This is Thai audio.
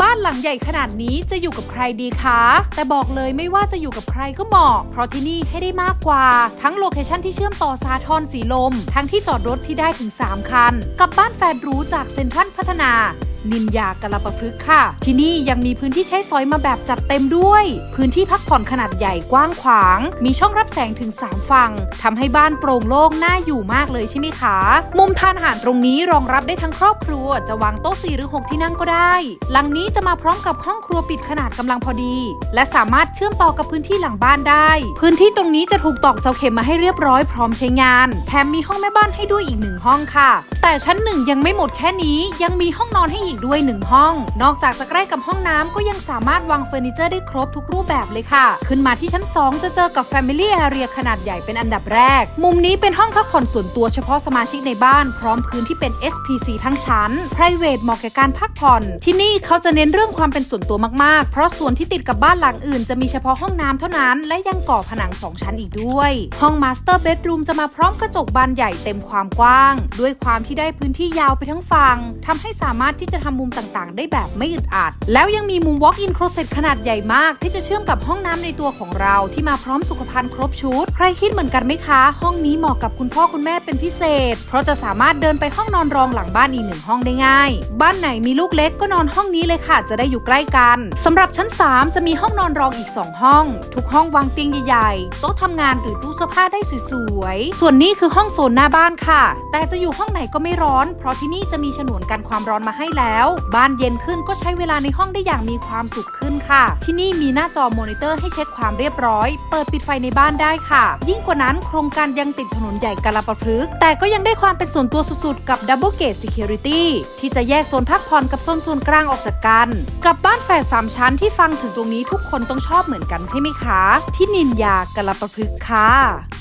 บ้านหลังใหญ่ขนาดนี้จะอยู่กับใครดีคะ แต่บอกเลยไม่ว่าจะอยู่กับใครก็เหมาะ เพราะที่นี่ให้ได้มากกว่า ทั้งโลเคชั่นที่เชื่อมต่อสาทรสีลม ทั้งที่จอดรถที่ได้ถึง 3 คัน กับบ้านแฟนรู้จากเซ็นทรัลพัฒนา นินยากลประพฤกษ์ค่ะ ที่นี่ยังมีพื้นที่ใช้สอยมาแบบจัดเต็มด้วย พื้นที่พักผ่อนขนาดใหญ่กว้างขวาง มีช่องรับแสงถึง 3 ฝั่งทำให้บ้านโปร่งโล่งน่าอยู่มากเลยใช่ไหมคะ มุมทานอาหารตรงนี้รองรับได้ทั้งครอบครัว จะวางโต๊ะ4หรือ 6 ที่นั่งก็ได้ หลังนี้จะมาพร้อมกับห้องครัวปิดขนาดกำลังพอดี และสามารถเชื่อมต่อกับพื้นที่หลังบ้านได้ พื้นที่ตรงนี้จะถูกตอกเสาเข็มมาให้เรียบร้อยพร้อมใช้งาน แถมมีห้องแม่บ้านให้ด้วยอีกหนึ่งห้องค่ะ แต่ชั้นหนึ่งยังไม่หมดแค่นี้ยังมีห้องนอนให้อีกด้วยหนึ่งห้อง นอกจากจะใกล้กับห้องน้ำก็ยังสามารถวางเฟอร์นิเจอร์ได้ครบทุกรูปแบบเลยค่ะ ขึ้นมาที่ชั้น 2 จะเจอกับ Family Area ขนาดใหญ่เป็นอันดับแรก มุมนี้เป็นห้องพักผ่อนส่วนตัวเฉพาะสมาชิกในบ้าน พร้อมพื้นที่เป็น SPC ทั้งชั้น private เหมาะแก่การพักผ่อน ที่นี่เขาจะเน้นเรื่องความเป็นส่วนตัวมากๆ เพราะส่วนที่ติดกับบ้านหลังอื่นจะมีเฉพาะห้องน้ำเท่านั้น และยังก่อผนัง 2 ชั้นอีกด้วย ห้อง Master Bedroom จะมาพร้อมกระจกบานใหญ่เต็มความกว้าง ด้วยความที่ได้พื้นที่ยาวไปทั้งฝั่งทำให้สามารถที่จะทำมุมต่างๆ ได้แบบไม่อึดอัด แล้วยังมีมุม Walk-in Closet ขนาดใหญ่มาก ที่จะเชื่อมกับห้องน้ำในตัวของเราที่มาพร้อมสุขภัณฑ์ครบชุด ใครคิดเหมือนกันไหมคะ ห้องนี้เหมาะกับคุณพ่อคุณแม่เป็นพิเศษ เพราะจะสามารถเดินไปห้องนอนรองหลังบ้านอีกหนึ่งห้องได้ง่าย บ้านไหนมีลูกเล็กก็นอนห้องนี้เลยค่ะ จะได้อยู่ใกล้กันสำหรับชั้น 3 จะมีห้องนอนรองอีก 2 ห้อง ทุกห้องวางเตียงใหญ่ๆโต๊ะทำงานหรือตู้เสื้อผ้าได้สวยๆส่วนนี้คือห้องโซนหน้าบ้านค่ะ แต่จะอยู่ห้องไหนก็ไม่ร้อน เพราะที่นี่จะมีฉนวนกันความร้อนมาให้แล้วบ้านเย็นขึ้นก็ใช้เวลาในห้องได้อย่างมีความสุขขึ้นค่ะ ที่นี่มีหน้าจอมอนิเตอร์ให้เช็คความเรียบร้อย เปิดปิดไฟในบ้านได้ค่ะ ยิ่งกว่านั้นโครงการยังติดถนนใหญ่กาลปะพฤกษ์แต่ก็ยังได้ความเป็นส่วนตัวสุดๆ กับ Double Gate Security ที่จะแยกโซนพักผ่อนกับโซนส่วนกลางออกจากกัน กับบ้านแฝดสามชั้นที่ฟังถึงตรงนี้ทุกคนต้องชอบเหมือนกันใช่ไหมคะ ที่นินยากาลปะพฤกษ์ค่ะ